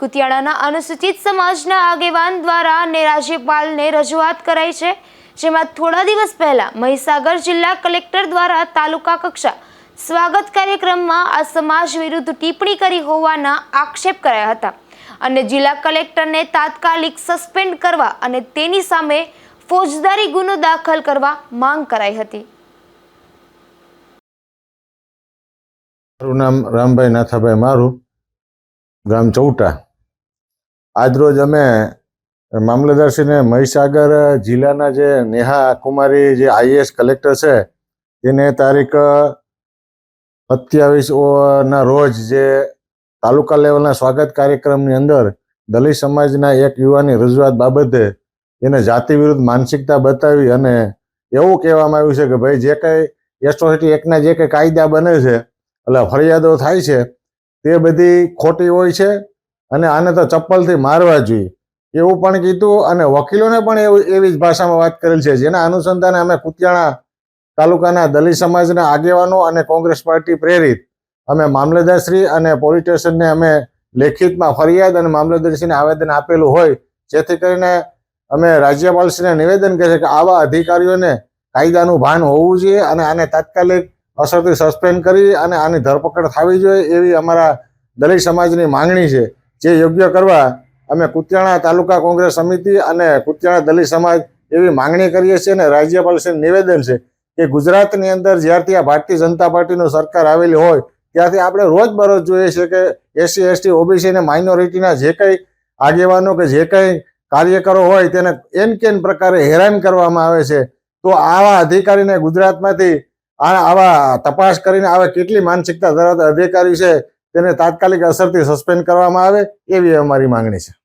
કુતિયાણાના અનુસૂચિત સમાજના આગેવાન દ્વારા ને રાજ્યપાલને રજૂઆત કરાઈ છે, જેમાં થોડા દિવસ પહેલા મહીસાગર જિલ્લા કલેક્ટર દ્વારા તાલુકા કક્ષા સ્વાગત કાર્યક્રમમાં આ સમાજ વિરુદ્ધ ટિપ્પણી કરી હોવાના આક્ષેપ કરાયા હતા અને જિલ્લા કલેક્ટરને તાત્કાલિક સસ્પેન્ડ કરવા અને તેની સામે ફોજદારી ગુનો દાખલ કરવા માંગ કરાઈ હતી. મારું નામ રામભાઈ નાથાભાઈ મારું, ગામ ચૌટા. આજરોજ અમે મામલતદારશ્રીને મહીસાગર જિલ્લાના જે નેહા કુમારી જે આઈએસ કલેક્ટર છે તેને તારીખ સત્યાવીસ ના રોજ જે તાલુકા લેવલના સ્વાગત કાર્યક્રમની અંદર દલિત સમાજના એક યુવાની રજૂઆત બાબતે એને જાતિ વિરુદ્ધ માનસિકતા બતાવી અને એવું કહેવામાં આવ્યું છે કે ભાઈ, જે કંઈ એસ્ટ્રોસિટી એક્ટના જે કંઈ કાયદા બને છે, એટલે ફરિયાદો થાય છે, તે બધી ખોટી હોય છે. અને આને તો ચપ્પલથી મારવા જોઈએ. એવું પણ કીધું અને વકીલોને પણ એવું, એવી જ ભાષામાં વાત કરેલ છે. જેના અનુસંધાને અમે કુતિયાણા તાલુકાના દલિત સમાજના આગેવાનો અને કોંગ્રેસ પાર્ટી પ્રેરિત. અમે મામલતદારશ્રી અને પોલીસ સ્ટેશનને અમે લેખિતમાં ફરિયાદ અને મામલતદારશ્રીને આવેદન આપેલું હોય, જેથી કરીને અમે રાજ્યપાલશ્રીને નિવેદન કરીએ કે આવા અધિકારીઓને કાયદાનું ભાન હોવું જોઈએ અને આને તાત્કાલિક અસરથી સસ્પેન્ડ કરી અને આની ધરપકડ થવી જોઈએ, એવી અમારા દલિત સમાજની માંગણી છે. જે યોગ્ય કરવા અમે કુતિયાણા તાલુકા કોંગ્રેસ સમિતિ અને કુતિયાણા દલિત સમાજ એવી માંગણી કરીએ છીએ અને રાજ્યપાલ છે નિવેદન છે કે ગુજરાતની અંદર જ્યારથી આ ભારતીય જનતા પાર્ટીનું સરકાર આવેલી હોય, ત્યારથી આપણે રોજબરોજ જોઈએ છે કે એસસી, એસટી, ઓબીસી અને માઇનોરિટીના જે કંઈ આગેવાનો કે જે કંઈ કાર્યકરો હોય તેને એન કેન પ્રકારે હેરાન કરવામાં આવે છે. તો આવા અધિકારીને ગુજરાતમાંથી આવા તપાસ કરીને આવા કેટલી માનસિકતા ધરાવતા અધિકારી છે તેને તાત્કાલિક અસરથી સસ્પેન્ડ કરવામાં આવે એવી અમારી માંગણી છે.